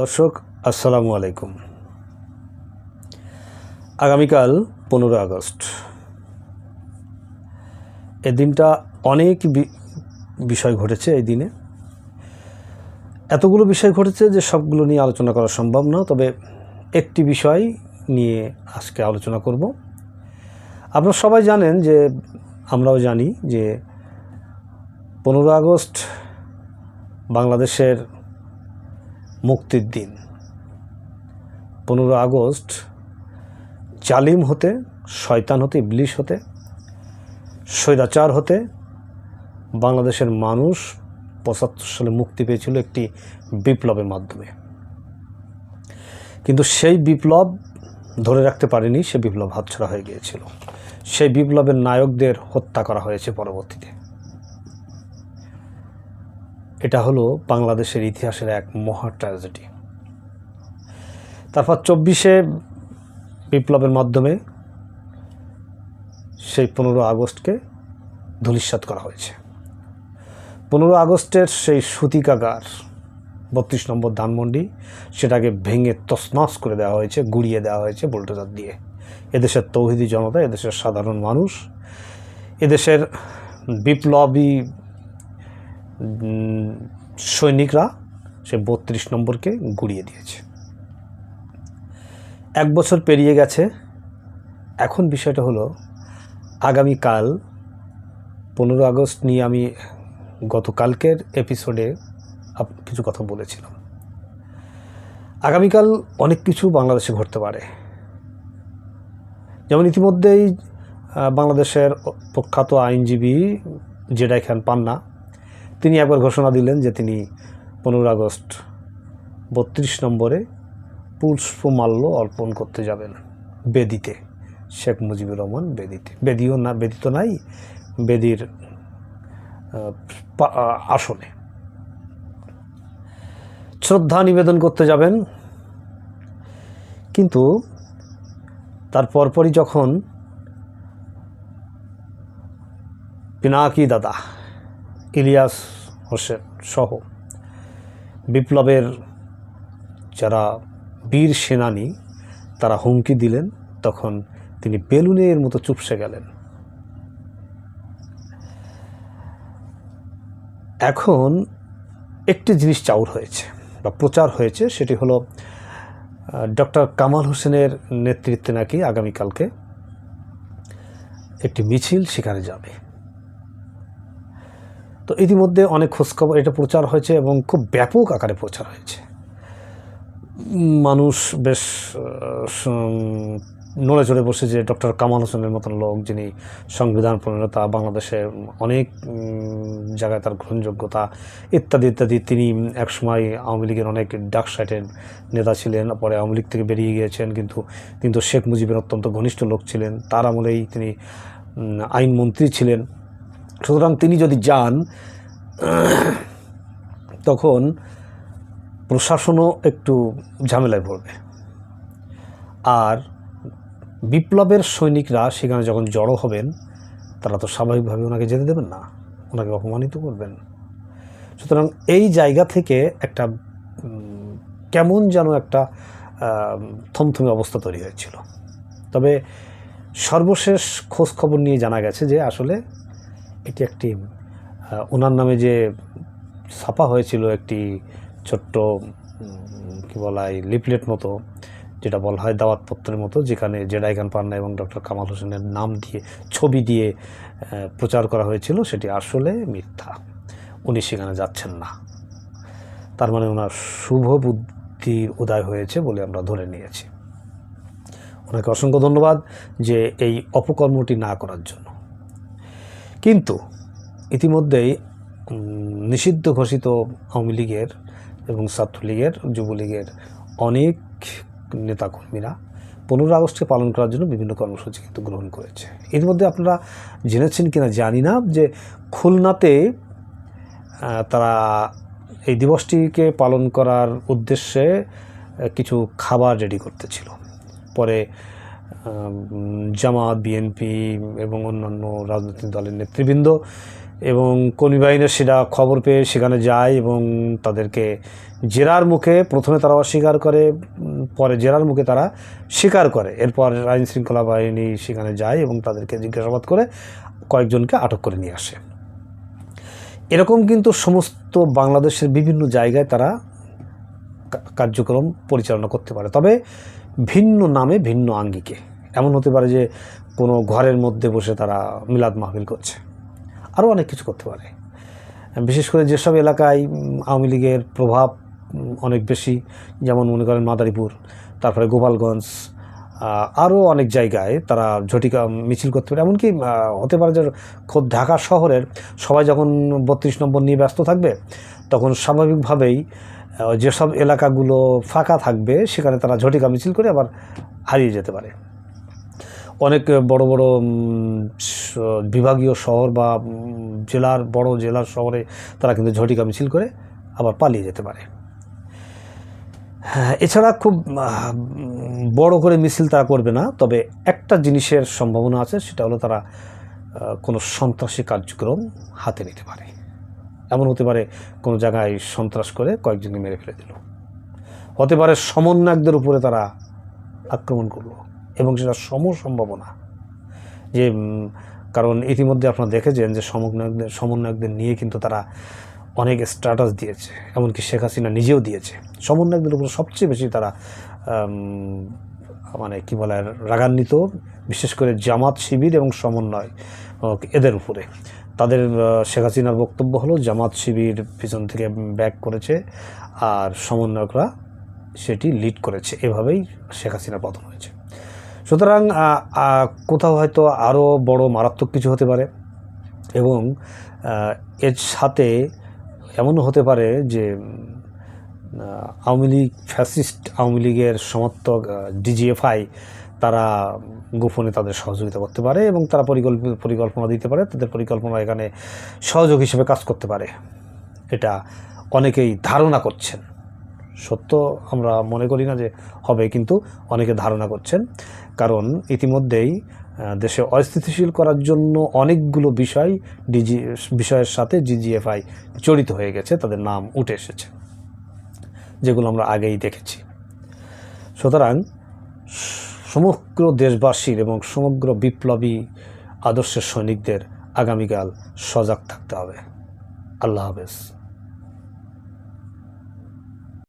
দর্শক, আসসালামু আলাইকুম। আগামীকাল পনেরো আগস্ট। এই দিনটা অনেক বিষয় ঘটেছে এই দিনে। এতগুলো বিষয় ঘটেছে যে সবগুলো নিয়ে আলোচনা করা সম্ভব না, তবে একটি বিষয় নিয়ে আজকে আলোচনা করব। আপনারা সবাই জানেন যে, আমরাও জানি যে পনেরো আগস্ট বাংলাদেশের মুক্তির দিন। পনেরো আগস্ট, জালিম হতে, শয়তান হতে, ইবলিশ হতে, স্বৈরাচার হতে, বাংলাদেশের মানুষ পঁচাত্তর সালে মুক্তি পেয়েছিল একটি বিপ্লবের মাধ্যমে। কিন্তু সেই বিপ্লব ধরে রাখতে পারেনি, সে বিপ্লব হাতছাড়া হয়ে গিয়েছিল। সেই বিপ্লবের নায়কদের হত্যা করা হয়েছে পরবর্তীতে। হলো বাংলাদেশের ইতিহাসের এক মহা ট্র্যাজেডি তারপর চব্বিশে বিপ্লবের মাধ্যমে সেই পনেরো আগস্টকে ধূলিসাৎ করা হয়েছে। পনেরো আগস্টের সেই সুতিকাগার বত্রিশ নম্বর ধানমন্ডি, সেটাকে ভেঙে তসনস করে দেওয়া হয়েছে, গুড়িয়ে দেওয়া হয়েছে বোল্টোজার দিয়ে। এদেশের তৌহিদি জনতা, এদেশের সাধারণ মানুষ, এদেশের বিপ্লবী সৈনিকরা সে বত্রিশ নম্বরকে গুড়িয়ে দিয়েছে। এক বছর পেরিয়ে গেছে। এখন বিষয়টা হলো, আগামীকাল পনেরো আগস্ট নিয়ে আমি গতকালকের এপিসোডে কিছু কথা বলেছিলাম। আগামীকাল অনেক কিছু বাংলাদেশে ঘটতে পারে। যেমন ইতিমধ্যেই বাংলাদেশের প্রখ্যাত আইনজীবী জেডাই খান পান্না তিনি একবার ঘোষণা দিলেন যে তিনি পনেরো আগস্ট বত্রিশ নম্বরে পুষ্পমাল্য অর্পণ করতে যাবেন বেদিতে, শেখ মুজিবুর রহমান বেদিতে। বেদিও না, বেদি তো নাই, বেদির আসনে। শ্রদ্ধা নিবেদন করতে যাবেন। কিন্তু তার পরপরই যখন পিনাকি দাদা ইলিয়াস হোসেন সহ বিপ্লবের যারা বীর সেনানী, তারা হুমকি দিলেন, তখন তিনি বেলুনের মতো চুপসে গেলেন। এখন একটি জিনিস চাউর হয়েছে, বা প্রচার হয়েছে, সেটি হলো ডক্টর কামাল হোসেনের নেতৃত্বে নাকি আগামীকালকে একটি মিছিল সেখানে যাবে। তো ইতিমধ্যে অনেক খোঁজখবর, এটা প্রচার হয়েছে এবং খুব ব্যাপক আকারে প্রচার হয়েছে। মানুষ বেশ নড়ে চড়ে বসেছে ডক্টর কামাল হোসেনের মতন লোক যিনি সংবিধান প্রণেতা, বাংলাদেশে অনেক জায়গায় তার গ্রহণযোগ্যতা ইত্যাদি ইত্যাদি, তিনি একসময় আওয়ামী লীগের অনেক ডাক সাইটের নেতা ছিলেন, পরে আওয়ামী লীগ থেকে বেরিয়ে গিয়েছেন, কিন্তু কিন্তু শেখ মুজিবের অত্যন্ত ঘনিষ্ঠ লোক ছিলেন। তার আমলেই তিনি আইনমন্ত্রী ছিলেন। সুতরাং তিনি যদি যান, তখন প্রশাসনও একটু ঝামেলায় পড়বে। আর বিপ্লবের সৈনিকরা সেখানে যখন জড়ো হবেন, তারা তো স্বাভাবিকভাবে ওনাকে যেতে দেবেন না, ওনাকে অপমানিত করবেন। সুতরাং এই জায়গা থেকে একটা কেমন যেন একটা থমথমে অবস্থা তৈরি হয়েছিল। তবে সর্বশেষ খোঁজ খবর নিয়ে জানা গেছে যে আসলে এটি একটি ওনার নামে যে ছাপা হয়েছিল একটি ছোট্ট কি বলা হয়, লিফলেট মতো, যেটা বলা হয় দাওয়াতপত্রের মতো, যেখানে জেডাই খান পান্না এবং ডক্টর কামাল হোসেনের নাম দিয়ে, ছবি দিয়ে প্রচার করা হয়েছিল, সেটি আসলে মিথ্যা। উনি সেখানে যাচ্ছেন না। তার মানে ওনার শুভ বুদ্ধির উদয় হয়েছে বলে আমরা ধরে নিয়েছি। ওনাকে অসংখ্য ধন্যবাদ যে এই অপকর্মটি না করার জন্য। কিন্তু ইতিমধ্যেই নিষিদ্ধ ঘোষিত আওয়ামী লীগের এবং ছাত্রলীগের, যুবলীগের অনেক নেতাকর্মীরা পনেরো আগস্টকে পালন করার জন্য বিভিন্ন কর্মসূচি কিন্তু গ্রহণ করেছে। এর মধ্যে আপনারা জেনেছেন কিনা জানি না যে খুলনাতে তারা এই দিবসটিকে পালন করার উদ্দেশ্যে কিছু খাবার রেডি করতেছিল পরে জামাত বিএনপি এবং অন্যান্য রাজনৈতিক দলের নেতৃবৃন্দ এবং কর্মী বাহিনীর সেটা খবর পেয়ে সেখানে যায় এবং তাদেরকে জেরার মুখে প্রথমে তারা অস্বীকার করে, পরে জেরার মুখে তারা স্বীকার করে। এরপর আইন শৃঙ্খলা বাহিনী সেখানে যায় এবং তাদেরকে জিজ্ঞাসাবাদ করে কয়েকজনকে আটক করে নিয়ে আসে। এরকম কিন্তু সমস্ত বাংলাদেশের বিভিন্ন জায়গায় তারা কার্যক্রম পরিচালনা করতে পারে। তবে ভিন্ন নামে ভিন্ন আঙ্গিকে। এমন হতে পারে যে কোনো ঘরের মধ্যে বসে তারা মিলাদ মাহফিল করছে। আরও অনেক কিছু করতে পারে। বিশেষ করে যেসব এলাকায় আওয়ামী লীগের প্রভাব অনেক বেশি, যেমন মনে করেন মাদারীপুর, তারপরে গোপালগঞ্জ আরও অনেক জায়গায় তারা ঝটিকা মিছিল করতে পারে। এমনকি হতে পারে যে খোদ ঢাকা শহরের সবাই যখন বত্রিশ নম্বর নিয়ে ব্যস্ত থাকবে, তখন স্বাভাবিকভাবেই যেসব এলাকাগুলো ফাঁকা থাকবে, সেখানে তারা ঝটিকা মিছিল করে আবার হারিয়ে যেতে পারে। অনেক বড় বড় বিভাগীয় শহর বা জেলার বড় জেলার শহরে তারা কিন্তু ঝটিকা মিছিল করে আবার পালিয়ে যেতে পারে। হ্যাঁ, এছাড়া খুব বড় করে মিছিল তারা করবে না তবে একটা জিনিসের সম্ভাবনা আছে সেটা হলো তারা কোনো সন্ত্রাসী কার্যক্রম হাতে নিতে পারে। এমন হতে পারে কোনো জায়গায় সন্ত্রাস করে কয়েকজনকে মেরে ফেলে দিল। হতে পারে সমন্বয়কদের উপরে তারা আক্রমণ করল। এবং সেটা সম সম্ভাবনা। যে কারণ ইতিমধ্যে আপনারা দেখেছেন যে সমন্বয়কদের সমন্বয়কদের নিয়ে কিন্তু তারা অনেক স্ট্যাটাস দিয়েছে। এমনকি শেখ হাসিনা নিজেও দিয়েছে। সমন্বয়কদের উপর সবচেয়ে বেশি তারা মানে কী বলে, রাগান্বিত, বিশেষ করে জামাত শিবির এবং সমন্বয় এদের উপরে। তাদের শেখ হাসিনার বক্তব্য হলো, জামাত শিবির পিছন থেকে ব্যাক করেছে আর সমন্বয়করা সেটি লিড করেছে। এভাবেই শেখ হাসিনার পতন হয়েছে। সুতরাং কোথাও হয়তো আরও বড় মারাত্মক কিছু হতে পারে এবং এর সাথে এমনও হতে পারে যে আওয়ামী লীগ, ফ্যাসিস্ট আওয়ামী লীগের সমর্থক ডিজিএফআই তারা গোপনে তাদের সহযোগিতা করতে পারে এবং তারা পরিকল্পিত পরিকল্পনা দিতে পারে। তাদের পরিকল্পনা এখানে সহযোগ হিসেবে কাজ করতে পারে। এটা অনেকেই ধারণা করছেন। সত্য আমরা মনে করি না যে হবে, কিন্তু অনেকে ধারণা করছেন। কারণ ইতিমধ্যেই দেশে অস্থিতিশীল করার জন্য অনেকগুলো বিষয় ডিজি, বিষয়ের সাথে জিজিএফআই জড়িত হয়ে গেছে, তাদের নাম উঠে এসেছে, যেগুলো আমরা আগেই দেখেছি। সুতরাং সমগ্র দেশবাসীর এবং সমগ্র বিপ্লবী আদর্শের সৈনিকদের আগামীকাল সজাগ থাকতে হবে। আল্লাহ হাফেজ।